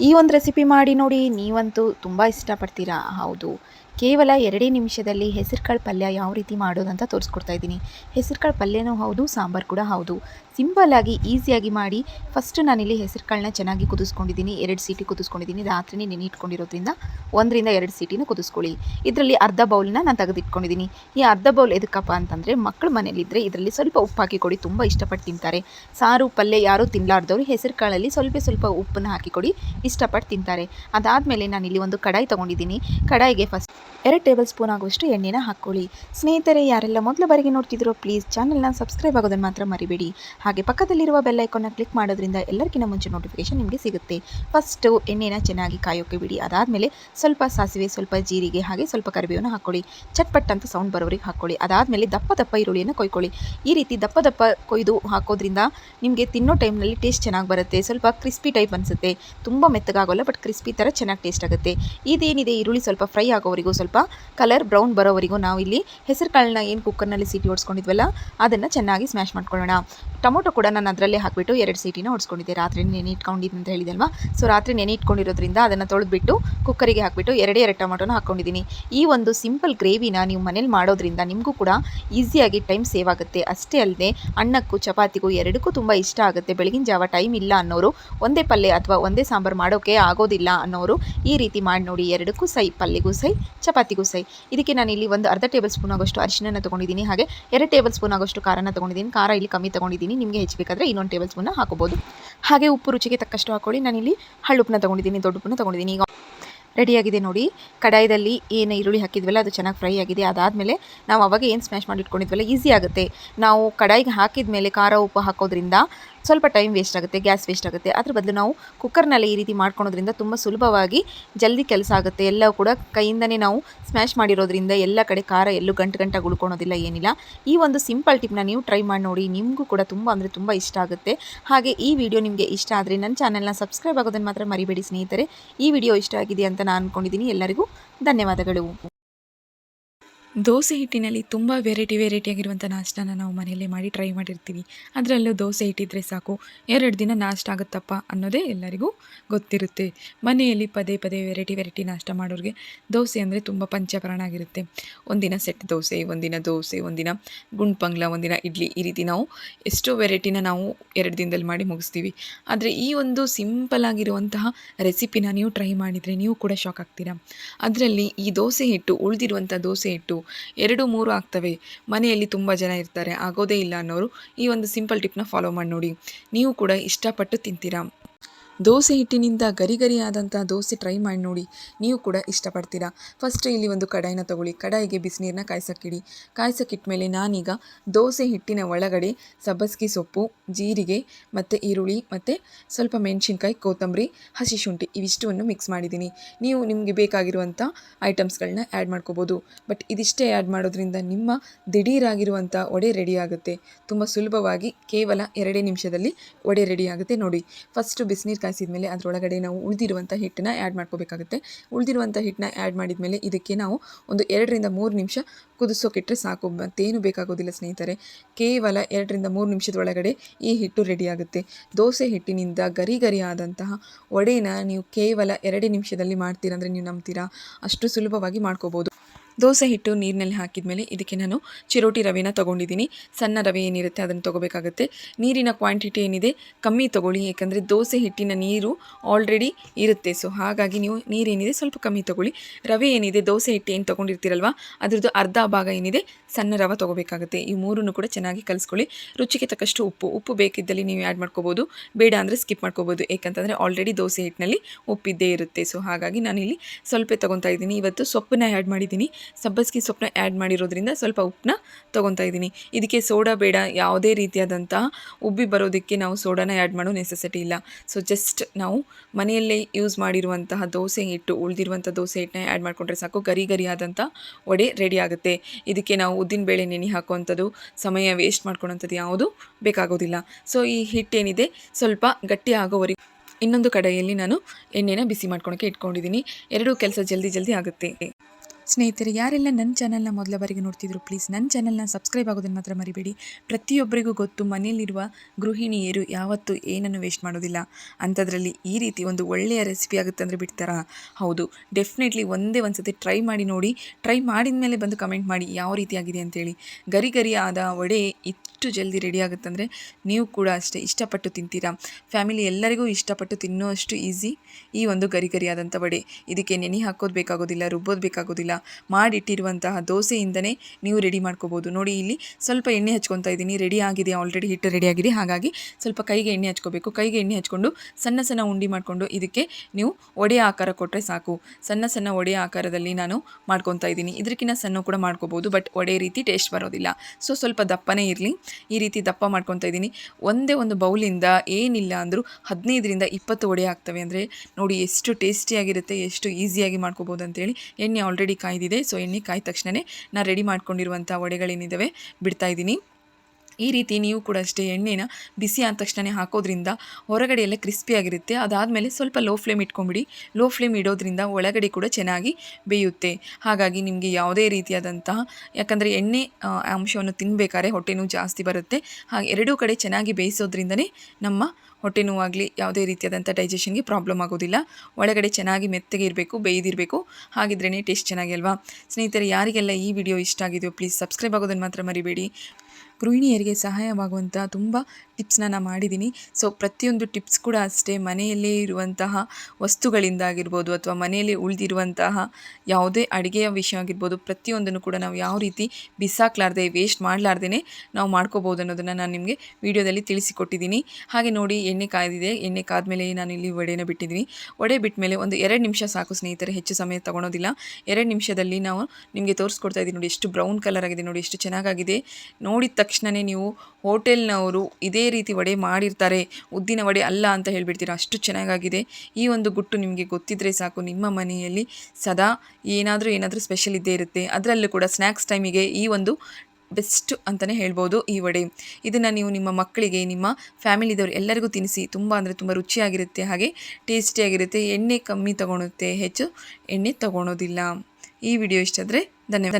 ಈ ಒಂದು ರೆಸಿಪಿ ಮಾಡಿ ನೋಡಿ ನೀವಂತೂ ತುಂಬ ಇಷ್ಟಪಡ್ತೀರಾ? ಹೌದು. ಕೇವಲ ಎರಡೇ ನಿಮಿಷದಲ್ಲಿ ಹೆಸರುಕಾಳು ಪಲ್ಯ ಯಾವ ರೀತಿ ಮಾಡೋದಂತ ತೋರಿಸ್ಕೊಡ್ತಾ ಇದ್ದೀನಿ. ಹೆಸರುಕಾಳು ಪಲ್ಯನೂ ಹೌದು, ಸಾಂಬಾರು ಕೂಡ ಹೌದು. ಸಿಂಪಲ್ಲಾಗಿ ಈಸಿಯಾಗಿ ಮಾಡಿ, ಫಸ್ಟ್ ನಾನಿಲ್ಲಿ ಹೆಸರುಕಾಳನ್ನ ಚೆನ್ನಾಗಿ ಕುದಿಸ್ಕೊಂಡಿದ್ದೀನಿ. ಎರಡು ಸೀಟಿ ಕುದಿಸ್ಕೊಂಡಿದ್ದೀನಿ. ರಾತ್ರಿನೇ ನೆನೆ ಇಟ್ಕೊಂಡಿರೋದ್ರಿಂದ ಒಂದರಿಂದ ಎರಡು ಸೀಟಿನ ಕುದಿಸ್ಕೊಳ್ಳಿ. ಇದರಲ್ಲಿ ಅರ್ಧ ಬೌಲ್ನ ನಾನು ತೆಗೆದಿಟ್ಕೊಂಡಿದ್ದೀನಿ. ಈ ಅರ್ಧ ಬೌಲ್ ಎದಕ್ಕಪ್ಪ ಅಂತಂದರೆ ಮಕ್ಕಳು ಮನೇಲಿದ್ದರೆ ಇದರಲ್ಲಿ ಸ್ವಲ್ಪ ಉಪ್ಪು ಹಾಕಿಕೊಡಿ. ತುಂಬ ಇಷ್ಟಪಟ್ಟು ತಿಂತಾರೆ. ಸಾರು, ಪಲ್ಯ ಯಾರೂ ತಿನ್ನಲಾರ್ದವ್ರು ಹೆಸರು ಕಾಳಲ್ಲಿ ಸ್ವಲ್ಪ ಸ್ವಲ್ಪ ಉಪ್ಪನ್ನು ಹಾಕಿ ಕೊಡಿ ಇಷ್ಟಪಟ್ಟು ತಿಂತಾರೆ. ಅದಾದಮೇಲೆ ನಾನಿಲ್ಲಿ ಒಂದು ಕಡಾಯಿ ತೊಗೊಂಡಿದ್ದೀನಿ. ಕಡಾಯಿಗೆ ಫಸ್ಟ್ ಎರಡು ಟೇಬಲ್ ಸ್ಪೂನ್ ಆಗುವಷ್ಟು ಎಣ್ಣೆನ ಹಾಕ್ಕೊಳ್ಳಿ. ಸ್ನೇಹಿತರೆ, ಯಾರೆಲ್ಲ ಮೊದಲ ಬಾರಿಗೆ ನೋಡ್ತಿದ್ರೋ ಪ್ಲೀಸ್ ಚಾನಲ್ನ ಸಬ್ಸ್ಕ್ರೈಬ್ ಆಗೋದನ್ನು ಮಾತ್ರ ಮರಿಬೇಡಿ. ಹಾಗೆ ಪಕ್ಕದಲ್ಲಿರುವ ಬೆಲ್ ಐಕಾನ್ನ ಕ್ಲಿಕ್ ಮಾಡೋದ್ರಿಂದ ಎಲ್ಲರಿಗಿಂತ ಮುಂಚೆ ನೋಟಿಫಿಕೇಶನ್ ನಿಮಗೆ ಸಿಗುತ್ತೆ. ಫಸ್ಟು ಎಣ್ಣೆನ ಚೆನ್ನಾಗಿ ಕಾಯೋಕೆ ಬಿಡಿ. ಅದಾದಮೇಲೆ ಸ್ವಲ್ಪ ಸಾಸಿವೆ, ಸ್ವಲ್ಪ ಜೀರಿಗೆ, ಹಾಗೆ ಸ್ವಲ್ಪ ಕರಿಬೇವನ್ನು ಹಾಕ್ಕೊಳ್ಳಿ. ಚಟ್ಪಟ್ ಅಂತ ಸೌಂಡ್ ಬರೋರಿಗೆ ಹಾಕ್ಕೊಳ್ಳಿ. ಅದಾದಮೇಲೆ ದಪ್ಪ ದಪ್ಪ ಈರುಳ್ಳಿಯನ್ನು ಕೊಯ್ಕೊಳ್ಳಿ. ಈ ರೀತಿ ದಪ್ಪ ದಪ್ಪ ಕೊಯ್ದು ಹಾಕೋದ್ರಿಂದ ನಿಮಗೆ ತಿನ್ನೋ ಟೈಮ್ನಲ್ಲಿ ಟೇಸ್ಟ್ ಚೆನ್ನಾಗಿ ಬರುತ್ತೆ. ಸ್ವಲ್ಪ ಕ್ರಿಸ್ಪಿ ಟೈಪ್ ಅನಿಸುತ್ತೆ. ತುಂಬ ಮೆತ್ತಗಾಗೋಲ್ಲ, ಬಟ್ ಕ್ರಿಸ್ಪಿ ಥರ ಚೆನ್ನಾಗಿ ಟೇಸ್ಟ್ ಆಗುತ್ತೆ. ಇದೇನಿದೆ? ಈರುಳ್ಳಿ ಸ್ವಲ್ಪ ಫ್ರೈ ಆಗೋವರೆಗೂ ಸ್ವಲ್ಪ ಕಲರ್ ಬ್ರೌನ್ ಬರೋವರೆಗೂ ನಾವು ಇಲ್ಲಿ ಹೆಸರು ಕಾಳನ್ನ ಏನು ಕುಕ್ಕರ್ನಲ್ಲಿ ಸೀಟಿ ಹೊಡ್ಸ್ಕೊಂಡಿದ್ವಲ್ಲ, ಅದನ್ನು ಚೆನ್ನಾಗಿ ಸ್ಮ್ಯಾಶ್ ಮಾಡ್ಕೊಳ್ಳೋಣ. ಟೊಮೊಟೊ ಕೂಡ ನಾನು ಅದರಲ್ಲೇ ಹಾಕಿಬಿಟ್ಟು ಎರಡು ಸೀಟಿನ ಹೊಡ್ಸ್ಕೊಂಡಿದ್ದೆ. ರಾತ್ರಿ ನೆನೆ ಇಟ್ಕೊಂಡಿದ್ದೆ ಅಂತ ಹೇಳಿದಲ್ವಾ? ಸೊ ರಾತ್ರಿ ನೆನೆ ಇಟ್ಕೊಂಡಿರೋದ್ರಿಂದ ಅದನ್ನು ತೊಳೆದ್ಬಿಟ್ಟು ಕುಕ್ಕರಿಗೆ ಹಾಕಿಬಿಟ್ಟು ಎರಡೇ ಎರಡು ಟೊಮೊಟೊನ ಹಾಕ್ಕೊಂಡಿದ್ದೀನಿ. ಈ ಒಂದು ಸಿಂಪಲ್ ಗ್ರೇವಿನ ನೀವು ಮನೇಲಿ ಮಾಡೋದ್ರಿಂದ ನಿಮಗೂ ಕೂಡ ಈಸಿಯಾಗಿ ಟೈಮ್ ಸೇವ್ ಆಗುತ್ತೆ. ಅಷ್ಟೇ ಅಲ್ಲದೆ ಅನ್ನಕ್ಕೂ, ಚಪಾತಿಗೂ ಎರಡಕ್ಕೂ ತುಂಬ ಇಷ್ಟ ಆಗುತ್ತೆ. ಬೆಳಗಿನ ಜಾವ ಟೈಮ್ ಇಲ್ಲ ಅನ್ನೋರು ಒಂದೇ ಪಲ್ಯ ಅಥವಾ ಒಂದೇ ಸಾಂಬಾರು ಮಾಡೋಕೆ ಆಗೋದಿಲ್ಲ ಅನ್ನೋರು ಈ ರೀತಿ ಮಾಡಿ ನೋಡಿ. ಎರಡಕ್ಕೂ ಸೈ, ಪಲ್ಯಗೂ ಸೈ ಚಪಾತಿಗೂ ಸೈ. ಇದಕ್ಕೆ ನಾನು ಇಲ್ಲಿ ಒಂದು ಅರ್ಧ ಟೇಬಲ್ ಸ್ಪೂನ್ ಆಗೋಷ್ಟು ಅರಿಶಿನ ತೊಗೊಂಡಿದ್ದೀನಿ. ಹಾಗೆ ಎರಡು ಟೇಬಲ್ ಸ್ಪೂನ್ ಆಗೋಷ್ಟು ಖಾರನ ತೊಗೊಂಡಿದ್ದೀನಿ. ಖಾರ ಇಲ್ಲಿ ಕಮ್ಮಿ ತೊಗೊಂಡಿದ್ದೀನಿ. ನಿಮಗೆ ಹೆಚ್ಚಬೇಕಾದ್ರೆ ಇನ್ನೊಂದು ಟೇಬಲ್ ಸ್ಪೂನ್ ಹಾಕೋಬೋದು ಹಾಗೆ ಉಪ್ಪು ರುಚಿಗೆ ತಕ್ಕಷ್ಟು ಹಾಕೊಳ್ಳಿ. ನಾನಿಲ್ಲಿ ಹಳ್ಳುಪ್ಪನ್ನ ತೊಗೊಂಡಿದ್ದೀನಿ. ದೊಡ್ಡ ಉಪ್ಪನ್ನ ತೊಗೊಂಡಿದ್ದೀನಿ. ಈಗ ರೆಡಿಯಾಗಿದೆ ನೋಡಿ. ಕಡಾಯದಲ್ಲಿ ಏನು ಈರುಳ್ಳಿ ಹಾಕಿದ್ವಲ್ಲ, ಅದು ಚೆನ್ನಾಗಿ ಫ್ರೈ ಆಗಿದೆ. ಅದಾದಮೇಲೆ ನಾವು ಅವಾಗ ಏನು ಸ್ಮ್ಯಾಶ್ ಮಾಡಿ ಇಟ್ಕೊಂಡಿದ್ವಲ್ಲ ಈಸಿ ಆಗುತ್ತೆ. ನಾವು ಕಡಾಯಿಗೆ ಹಾಕಿದ ಮೇಲೆ ಖಾರ ಉಪ್ಪು ಹಾಕೋದ್ರಿಂದ ಸ್ವಲ್ಪ ಟೈಮ್ ವೇಸ್ಟ್ ಆಗುತ್ತೆ ಗ್ಯಾಸ್ ವೇಸ್ಟ್ ಆಗುತ್ತೆ. ಅದ್ರ ಬದಲು ನಾವು ಕುಕ್ಕರ್ನಲ್ಲಿ ಈ ರೀತಿ ಮಾಡ್ಕೊಳೋದ್ರಿಂದ ತುಂಬ ಸುಲಭವಾಗಿ ಜಲ್ದಿ ಕೆಲಸ ಆಗುತ್ತೆ. ಎಲ್ಲ ಕೂಡ ಕೈಯಿಂದನೇ ನಾವು ಸ್ಮ್ಯಾಶ್ ಮಾಡಿರೋದ್ರಿಂದ ಎಲ್ಲ ಕಡೆ ಖಾರ ಎಲ್ಲೂ ಗಂಟು ಗಂಟಾಗಿ ಉಳ್ಕೊಳೋದಿಲ್ಲ, ಏನಿಲ್ಲ. ಈ ಒಂದು ಸಿಂಪಲ್ ಟಿಪ್ನ ನೀವು ಟ್ರೈ ಮಾಡಿ ನೋಡಿ, ನಿಮಗೂ ಕೂಡ ತುಂಬ ಅಂದರೆ ತುಂಬ ಇಷ್ಟ ಆಗುತ್ತೆ. ಹಾಗೆ ಈ ವಿಡಿಯೋ ನಿಮಗೆ ಇಷ್ಟ ಆದರೆ ನನ್ನ ಚಾನಲ್ನ ಸಬ್ಸ್ಕ್ರೈಬ್ ಆಗೋದನ್ನು ಮಾತ್ರ ಮರಿಬೇಡಿ ಸ್ನೇಹಿತರೆ. ಈ ವಿಡಿಯೋ ಇಷ್ಟ ಆಗಿದೆ ಅಂತ ನಾನು ಅಂದ್ಕೊಂಡಿದ್ದೀನಿ ಎಲ್ಲರಿಗೂ ಧನ್ಯವಾದಗಳು. ದೋಸೆ ಹಿಟ್ಟಿನಲ್ಲಿ ತುಂಬ ವೆರೈಟಿ ವೆರೈಟಿ ಆಗಿರುವಂಥ ನಾಷ್ಟನ ನಾವು ಮನೆಯಲ್ಲೇ ಮಾಡಿ ಟ್ರೈ ಮಾಡಿರ್ತೀವಿ. ಅದರಲ್ಲೂ ದೋಸೆ ಹಿಟ್ಟಿದ್ರೆ ಸಾಕು. ಎರಡು ದಿನ ನಾಷ್ಟ ಆಗುತ್ತಪ್ಪ ಅನ್ನೋದೇ ಎಲ್ಲರಿಗೂ ಗೊತ್ತಿರುತ್ತೆ. ಮನೆಯಲ್ಲಿ ಪದೇ ಪದೇ ವೆರೈಟಿ ವೆರೈಟಿ ನಾಷ್ಟ ಮಾಡೋರಿಗೆ ದೋಸೆ ಅಂದರೆ ತುಂಬ ಪಂಚಪ್ರಾಣ ಆಗಿರುತ್ತೆ. ಒಂದಿನ ಸೆಟ್ ದೋಸೆ, ಒಂದಿನ ದೋಸೆ, ಒಂದಿನ ಗುಂಡ್ ಪಂಗ್ಲ, ಒಂದಿನ ಇಡ್ಲಿ ಈ ರೀತಿ ನಾವು ಎಷ್ಟೋ ವೆರೈಟಿನ ನಾವು ಎರಡು ದಿನದಲ್ಲಿ ಮಾಡಿ ಮುಗಿಸ್ತೀವಿ. ಆದರೆ ಈ ಒಂದು ಸಿಂಪಲ್ ಆಗಿರುವಂತಹ ರೆಸಿಪಿನ ನೀವು ಟ್ರೈ ಮಾಡಿದರೆ ನೀವು ಕೂಡ ಶಾಕ್ ಆಗ್ತೀರಾ. ಅದರಲ್ಲಿ ಈ ದೋಸೆ ಹಿಟ್ಟು ಉಳಿದಿರುವಂಥ ದೋಸೆ ಹಿಟ್ಟು ಎರಡು ಮೂರು ಆಗ್ತವೆ. ಮನೆಯಲ್ಲಿ ತುಂಬ ಜನ ಇರ್ತಾರೆ, ಆಗೋದೇ ಇಲ್ಲ ಅನ್ನೋರು ಈ ಒಂದು ಸಿಂಪಲ್ ಟಿಪ್ನ ಫಾಲೋ ಮಾಡಿ ನೋಡಿ. ನೀವು ಕೂಡ ಇಷ್ಟಪಟ್ಟು ತಿಂತೀರಾ? ದೋಸೆ ಹಿಟ್ಟಿನಿಂದ ಗರಿ ಗರಿ ದೋಸೆ ಟ್ರೈ ಮಾಡಿ ನೋಡಿ. ನೀವು ಕೂಡ ಇಷ್ಟಪಡ್ತೀರಾ? ಫಸ್ಟ್ ಇಲ್ಲಿ ಒಂದು ಕಡಾಯಿನ ತಗೊಳ್ಳಿ. ಕಡಾಯಿಗೆ ಬಿಸಿನೀರನ್ನ ಕಾಯ್ಸಕ್ಕಿಡಿ. ಮೇಲೆ ನಾನೀಗ ದೋಸೆ ಹಿಟ್ಟಿನ ಒಳಗಡೆ ಸಬ್ಬಸ್ಗಿ ಸೊಪ್ಪು, ಜೀರಿಗೆ ಮತ್ತು ಈರುಳ್ಳಿ ಮತ್ತು ಸ್ವಲ್ಪ ಮೆಣಸಿನ್ಕಾಯಿ, ಕೊತ್ತಂಬರಿ, ಹಸಿ ಶುಂಠಿ ಇವಿಷ್ಟವನ್ನು ಮಿಕ್ಸ್ ಮಾಡಿದ್ದೀನಿ. ನೀವು ನಿಮಗೆ ಬೇಕಾಗಿರುವಂಥ ಐಟಮ್ಸ್ಗಳನ್ನ ಆ್ಯಡ್ ಮಾಡ್ಕೋಬೋದು. ಬಟ್ ಇದಿಷ್ಟೇ ಆ್ಯಡ್ ಮಾಡೋದ್ರಿಂದ ನಿಮ್ಮ ದಿಢೀರಾಗಿರುವಂಥ ವಡೆ ರೆಡಿ ಆಗುತ್ತೆ. ತುಂಬ ಸುಲಭವಾಗಿ ಕೇವಲ ಎರಡೇ ನಿಮಿಷದಲ್ಲಿ ವಡೆ ರೆಡಿ ಆಗುತ್ತೆ ನೋಡಿ. ಫಸ್ಟು ಬಿಸಿನೀರು ಕಾಯಿಸಿದ ಮೇಲೆ ಅದರೊಳಗಡೆ ನಾವು ಉಳಿದಿರುವಂಥ ಹಿಟ್ಟನ್ನ ಆ್ಯಡ್ ಮಾಡ್ಕೋಬೇಕಾಗುತ್ತೆ. ಉಳಿದಿರುವಂಥ ಹಿಟ್ಟನ್ನ ಆ್ಯಡ್ ಮಾಡಿದ ಮೇಲೆ ಇದಕ್ಕೆ ನಾವು ಒಂದು ಎರಡರಿಂದ ಮೂರು ನಿಮಿಷ ಕುದಿಸೋಕಿಟ್ರೆ ಸಾಕು. ಮತ್ತೇನು ಬೇಕಾಗೋದಿಲ್ಲ ಸ್ನೇಹಿತರೆ. ಕೇವಲ ಎರಡರಿಂದ ಮೂರು ನಿಮಿಷದೊಳಗಡೆ ಈ ಹಿಟ್ಟು ರೆಡಿಯಾಗುತ್ತೆ ದೋಸೆ ಹಿಟ್ಟಿನಿಂದ ಗರಿ ಗರಿ ಆದಂತಹ ವಡೆನ ನೀವು ಕೇವಲ ಎರಡೇ ನಿಮಿಷದಲ್ಲಿ ಮಾಡ್ತೀರಂದರೆ ನೀವು ನಂಬ್ತೀರಾ? ಅಷ್ಟು ಸುಲಭವಾಗಿ ಮಾಡ್ಕೋಬೋದು. ದೋಸೆ ಹಿಟ್ಟು ನೀರಿನಲ್ಲಿ ಹಾಕಿದ ಮೇಲೆ ಇದಕ್ಕೆ ನಾನು ಚಿರೋಟಿ ರವೆನ ತೊಗೊಂಡಿದ್ದೀನಿ. ಸಣ್ಣ ರವೆ ಏನಿರುತ್ತೆ ಅದನ್ನು ತೊಗೋಬೇಕಾಗುತ್ತೆ. ನೀರಿನ ಕ್ವಾಂಟಿಟಿ ಏನಿದೆ ಕಮ್ಮಿ ತೊಗೊಳ್ಳಿ, ಏಕೆಂದರೆ ದೋಸೆ ಹಿಟ್ಟಿನ ನೀರು ಆಲ್ರೆಡಿ ಇರುತ್ತೆ. ಸೊ ಹಾಗಾಗಿ ನೀವು ನೀರೇನಿದೆ ಸ್ವಲ್ಪ ಕಮ್ಮಿ ತೊಗೊಳ್ಳಿ. ರವೆ ಏನಿದೆ, ದೋಸೆ ಹಿಟ್ಟು ಏನು ತೊಗೊಂಡಿರ್ತೀರಲ್ವ, ಅದರದ್ದು ಅರ್ಧ ಭಾಗ ಏನಿದೆ ಸಣ್ಣ ರವೆ ತೊಗೋಬೇಕಾಗುತ್ತೆ. ಈ ಮೂರನ್ನು ಕೂಡ ಚೆನ್ನಾಗಿ ಕಲಿಸ್ಕೊಳ್ಳಿ. ರುಚಿಗೆ ತಕ್ಕಷ್ಟು ಉಪ್ಪು ಉಪ್ಪು ಬೇಕಿದ್ದಲ್ಲಿ ನೀವು ಆ್ಯಡ್ ಮಾಡ್ಕೋಬೋದು. ಬೇಡ ಅಂದರೆ ಸ್ಕಿಪ್ ಮಾಡ್ಕೋಬೋದು. ಏಕೆಂತಂದರೆ ಆಲ್ರೆಡಿ ದೋಸೆ ಹಿಟ್ಟಿನಲ್ಲಿ ಉಪ್ಪಿದ್ದೇ ಇರುತ್ತೆ. ಸೊ ಹಾಗಾಗಿ ನಾನಿಲ್ಲಿ ಸ್ವಲ್ಪ ತೊಗೊತಾ ಇದ್ದೀನಿ. ಇವತ್ತು ಸೊಪ್ಪನ್ನ ಆ್ಯಡ್ ಮಾಡಿದ್ದೀನಿ. ಸಬ್ಬಸ್ಗಿ ಸೊಪ್ಪನ್ನ ಆ್ಯಡ್ ಮಾಡಿರೋದ್ರಿಂದ ಸ್ವಲ್ಪ ಉಪ್ಪನ್ನ ತೊಗೊತಾ ಇದ್ದೀನಿ. ಇದಕ್ಕೆ ಸೋಡಾ ಬೇಡ, ಯಾವುದೇ ರೀತಿಯಾದಂತಹ ಉಬ್ಬಿ ಬರೋದಕ್ಕೆ ನಾವು ಸೋಡಾನ ಆ್ಯಡ್ ಮಾಡೋ ನೆಸೆಸಿಟಿ ಇಲ್ಲ. ಸೊ ಜಸ್ಟ್ ನಾವು ಮನೆಯಲ್ಲೇ ಯೂಸ್ ಮಾಡಿರುವಂತಹ ದೋಸೆ ಹಿಟ್ಟು ಉಳಿದಿರುವಂಥ ದೋಸೆ ಹಿಟ್ಟನ್ನ ಆ್ಯಡ್ ಮಾಡಿಕೊಂಡ್ರೆ ಸಾಕು. ಗರಿ ಗರಿ ಆದಂಥ ವಡೆ ರೆಡಿ ಆಗುತ್ತೆ. ಇದಕ್ಕೆ ನಾವು ಉದ್ದಿನಬೇಳೆ ನೆನೆ ಹಾಕುವಂಥದ್ದು, ಸಮಯ ವೇಸ್ಟ್ ಮಾಡ್ಕೊಳ್ಳೋಂಥದ್ದು ಯಾವುದು ಬೇಕಾಗೋದಿಲ್ಲ. ಸೊ ಈ ಹಿಟ್ಟೇನಿದೆ, ಸ್ವಲ್ಪ ಗಟ್ಟಿ ಆಗೋವರೆಗೆ ಇನ್ನೊಂದು ಕಡೆಯಲ್ಲಿ ನಾನು ಎಣ್ಣೆನ ಬಿಸಿ ಮಾಡ್ಕೊಳಕ್ಕೆ ಇಟ್ಕೊಂಡಿದ್ದೀನಿ. ಎರಡೂ ಕೆಲಸ ಜಲ್ದಿ ಜಲ್ದಿ ಆಗುತ್ತೆ. ಸ್ನೇಹಿತರೆ, ಯಾರೆಲ್ಲ ನನ್ನ ಚಾನಲ್ನ ಮೊದಲ ಬಾರಿಗೆ ನೋಡ್ತಿದ್ರು ಪ್ಲೀಸ್ ನನ್ನ ಚಾನಲ್ನ ಸಬ್ಸ್ಕ್ರೈಬ್ ಆಗೋದನ್ನು ಮಾತ್ರ ಮರಿಬೇಡಿ. ಪ್ರತಿಯೊಬ್ಬರಿಗೂ ಗೊತ್ತು ಮನೆಯಲ್ಲಿರುವ ಗೃಹಿಣಿಯರು ಯಾವತ್ತೂ ಏನನ್ನು ವೇಸ್ಟ್ ಮಾಡೋದಿಲ್ಲ. ಅಂಥದ್ರಲ್ಲಿ ಈ ರೀತಿ ಒಂದು ಒಳ್ಳೆಯ ರೆಸಿಪಿ ಆಗುತ್ತೆ ಅಂದರೆ ಬಿಡ್ತಾರಾ? ಹೌದು ಡೆಫಿನೆಟ್ಲಿ ಒಂದೇ ಒಂದು ಸತಿ ಟ್ರೈ ಮಾಡಿ ನೋಡಿ ಟ್ರೈ ಮಾಡಿದ ಮೇಲೆ ಬಂದು ಕಮೆಂಟ್ ಮಾಡಿ ಯಾವ ರೀತಿ ಆಗಿದೆ ಅಂತೇಳಿ. ಗರಿ ಗರಿ ಆದ ವಡೆ ಇಷ್ಟು ಜಲ್ದಿ ರೆಡಿ ಆಗುತ್ತಂದರೆ ನೀವು ಕೂಡ ಅಷ್ಟೇ ಇಷ್ಟಪಟ್ಟು ತಿಂತೀರಾ? ಫ್ಯಾಮಿಲಿ ಎಲ್ಲರಿಗೂ ಇಷ್ಟಪಟ್ಟು ತಿನ್ನುವಷ್ಟು ಈಸಿ ಈ ಒಂದು ಗರಿ ಗರಿಯಾದಂಥ ವಡೆ. ಇದಕ್ಕೆ ನೆನೆ ಹಾಕೋದು ಬೇಕಾಗೋದಿಲ್ಲ, ರುಬ್ಬೋದು ಬೇಕಾಗೋದಿಲ್ಲ. ಮಾಡಿಟ್ಟಿರುವಂತಹ ದೋಸೆಯಿಂದನೇ ನೀವು ರೆಡಿ ಮಾಡ್ಕೋಬೋದು. ನೋಡಿ, ಇಲ್ಲಿ ಸ್ವಲ್ಪ ಎಣ್ಣೆ ಹಚ್ಕೊತಾ ಇದ್ದೀನಿ. ರೆಡಿ ಆಗಿದೆ ಆಲ್ರೆಡಿ ಹಿಟ್ಟು ರೆಡಿ ಆಗಿದೆ. ಹಾಗಾಗಿ ಸ್ವಲ್ಪ ಕೈಗೆ ಎಣ್ಣೆ ಹಚ್ಕೋಬೇಕು. ಕೈಗೆ ಎಣ್ಣೆ ಹಚ್ಕೊಂಡು ಸಣ್ಣ ಸಣ್ಣ ಉಂಡೆ ಮಾಡಿಕೊಂಡು ಇದಕ್ಕೆ ನೀವು ಒಡೆಯ ಆಕಾರ ಕೊಟ್ಟರೆ ಸಾಕು. ಸಣ್ಣ ಸಣ್ಣ ಒಡೆಯ ಆಕಾರದಲ್ಲಿ ನಾನು ಮಾಡ್ಕೊತಾ ಇದ್ದೀನಿ. ಇದಕ್ಕಿಂತ ಸಣ್ಣ ಕೂಡ ಮಾಡ್ಕೋಬೋದು ಬಟ್ ಒಡೆ ರೀತಿ ಟೇಸ್ಟ್ ಬರೋದಿಲ್ಲ. ಸೊ ಸ್ವಲ್ಪ ದಪ್ಪನೇ ಇರಲಿ. ಈ ರೀತಿ ದಪ್ಪ ಮಾಡ್ಕೊತಾ ಇದ್ದೀನಿ. ಒಂದೇ ಒಂದು ಬೌಲಿಂದ ಏನಿಲ್ಲ ಅಂದರೂ ಹದಿನೈದರಿಂದ ಇಪ್ಪತ್ತು ಒಡೆ ಆಗ್ತವೆ. ಅಂದರೆ ನೋಡಿ, ಎಷ್ಟು ಟೇಸ್ಟಿಯಾಗಿರುತ್ತೆ ಎಷ್ಟು ಈಸಿಯಾಗಿ ಮಾಡ್ಕೋಬೋದು ಅಂತೇಳಿ ಎಣ್ಣೆ ಆಲ್ರೆಡಿ ಕಾಯ್ದಿದೆ. ಸೊ ಎಣ್ಣೆ ಕಾಯ್ದ ತಕ್ಷಣವೇ ನಾನು ರೆಡಿ ಮಾಡ್ಕೊಂಡಿರುವಂಥ ವಡೆಗಳೇನಿದ್ದಾವೆ ಬಿಡ್ತಾ ಇದ್ದೀನಿ. ಈ ರೀತಿ ನೀವು ಕೂಡ ಅಷ್ಟೇ ಎಣ್ಣೆನ ಬಿಸಿ ಆದ ತಕ್ಷಣ ಹಾಕೋದ್ರಿಂದ ಹೊರಗಡೆ ಎಲ್ಲ ಕ್ರಿಸ್ಪಿಯಾಗಿರುತ್ತೆ ಅದಾದಮೇಲೆ ಸ್ವಲ್ಪ ಲೋ ಫ್ಲೇಮ್ ಇಟ್ಕೊಂಬಿಡಿ ಲೋ ಫ್ಲೇಮ್ ಇಡೋದ್ರಿಂದ ಒಳಗಡೆ ಕೂಡ ಚೆನ್ನಾಗಿ ಬೇಯುತ್ತೆ. ಹಾಗಾಗಿ ನಿಮಗೆ ಯಾವುದೇ ರೀತಿಯಾದಂತಹ, ಯಾಕಂದರೆ ಎಣ್ಣೆ ಅಂಶವನ್ನು ತಿನ್ನಬೇಕಾದ್ರೆ ಹೊಟ್ಟೆನೂ ಜಾಸ್ತಿ ಬರುತ್ತೆ. ಹಾಗೆ ಎರಡೂ ಕಡೆ ಚೆನ್ನಾಗಿ ಬೇಯಿಸೋದ್ರಿಂದನೇ ನಮ್ಮ ಹೊಟ್ಟೆ ನೋವಾಗಲಿ ಯಾವುದೇ ರೀತಿಯಾದಂಥ ಡೈಜೆಷನ್ಗೆ ಪ್ರಾಬ್ಲಮ್ ಆಗೋದಿಲ್ಲ. ಒಳಗಡೆ ಚೆನ್ನಾಗಿ ಮೆತ್ತಗೆ ಇರಬೇಕು, ಬೇಯ್ದಿರಬೇಕು. ಹಾಗಿದ್ರೇ ಟೇಸ್ಟ್ ಚೆನ್ನಾಗಿ ಅಲ್ವಾ? ಸ್ನೇಹಿತರೆ, ಯಾರಿಗೆಲ್ಲ ಈ ವಿಡಿಯೋ ಇಷ್ಟ ಆಗಿದೆಯೋ ಪ್ಲೀಸ್ ಸಬ್ಸ್ಕ್ರೈಬ್ ಆಗೋದನ್ನು ಮಾತ್ರ ಮರಿಬೇಡಿ. ಗೃಹಿಣಿಯರಿಗೆ ಸಹಾಯವಾಗುವಂಥ ತುಂಬ ಟಿಪ್ಸ್ನ ನಾನು ಮಾಡಿದ್ದೀನಿ. ಸೊ ಪ್ರತಿಯೊಂದು ಟಿಪ್ಸ್ ಕೂಡ ಅಷ್ಟೇ ಮನೆಯಲ್ಲೇ ಇರುವಂತಹ ವಸ್ತುಗಳಿಂದ ಆಗಿರ್ಬೋದು ಅಥವಾ ಮನೆಯಲ್ಲೇ ಉಳಿದಿರುವಂತಹ ಯಾವುದೇ ಅಡುಗೆಯ ವಿಷಯ ಆಗಿರ್ಬೋದು, ಪ್ರತಿಯೊಂದನ್ನು ಕೂಡ ನಾವು ಯಾವ ರೀತಿ ಬಿಸಾಕ್ಲಾರ್ದೆ ವೇಸ್ಟ್ ಮಾಡಲಾರ್ದೇ ನಾವು ಮಾಡ್ಕೋಬೋದು ಅನ್ನೋದನ್ನು ನಾನು ನಿಮಗೆ ವಿಡಿಯೋದಲ್ಲಿ ತಿಳಿಸಿಕೊಟ್ಟಿದ್ದೀನಿ. ಹಾಗೆ ನೋಡಿ, ಎಣ್ಣೆ ಕಾಯ್ದಿದೆ. ಎಣ್ಣೆ ಕಾದ್ಮೇಲೆ ನಾನು ಇಲ್ಲಿ ವಡೆನ ಬಿಟ್ಟಿದ್ದೀನಿ. ವಡೆ ಬಿಟ್ಟ ಮೇಲೆ ಒಂದು ಎರಡು ನಿಮಿಷ ಸಾಕು ಸ್ನೇಹಿತರೆ, ಹೆಚ್ಚು ಸಮಯ ತಗೊಳೋದಿಲ್ಲ. ಎರಡು ನಿಮಿಷದಲ್ಲಿ ನಾವು ನಿಮಗೆ ತೋರಿಸ್ಕೊಡ್ತಾ ಇದ್ದೀನಿ ನೋಡಿ, ಎಷ್ಟು ಬ್ರೌನ್ ಕಲರ್ ಆಗಿದೆ ನೋಡಿ, ಎಷ್ಟು ಚೆನ್ನಾಗಾಗಿದೆ. ನೋಡಿದ ತಕ್ಷಣವೇ ನೀವು ಹೋಟೆಲ್ನವರು ಇದೇ ರೀತಿ ವಡೆ ಮಾಡಿರ್ತಾರೆ, ಉದ್ದಿನ ವಡೆ ಅಲ್ಲ ಅಂತ ಹೇಳಿಬಿಡ್ತೀರಾ? ಅಷ್ಟು ಚೆನ್ನಾಗಾಗಿದೆ. ಈ ಒಂದು ಗುಟ್ಟು ನಿಮಗೆ ಗೊತ್ತಿದ್ದರೆ ಸಾಕು. ನಿಮ್ಮ ಮನೆಯಲ್ಲಿ ಸದಾ ಏನಾದರೂ ಏನಾದರೂ ಸ್ಪೆಷಲ್ ಇದ್ದೇ ಇರುತ್ತೆ. ಅದರಲ್ಲೂ ಕೂಡ ಸ್ನ್ಯಾಕ್ಸ್ ಟೈಮಿಗೆ ಈ ಒಂದು ಬೆಸ್ಟ್ ಅಂತಲೇ ಹೇಳ್ಬೋದು ಈ ವಡೆ. ಇದನ್ನು ನೀವು ನಿಮ್ಮ ಮಕ್ಕಳಿಗೆ, ನಿಮ್ಮ ಫ್ಯಾಮಿಲಿದವ್ರು ಎಲ್ಲರಿಗೂ ತಿನ್ನಿಸಿ. ತುಂಬ ಅಂದರೆ ತುಂಬ ರುಚಿಯಾಗಿರುತ್ತೆ, ಹಾಗೆ ಟೇಸ್ಟಿಯಾಗಿರುತ್ತೆ ಎಣ್ಣೆ ಕಮ್ಮಿ ತಗೊಳುತ್ತೆ. ಹೆಚ್ಚು ಎಣ್ಣೆ ತಗೊಳೋದಿಲ್ಲ. ಈ ವಿಡಿಯೋ ಇಷ್ಟ ಆದರೆ ಧನ್ಯವಾದ.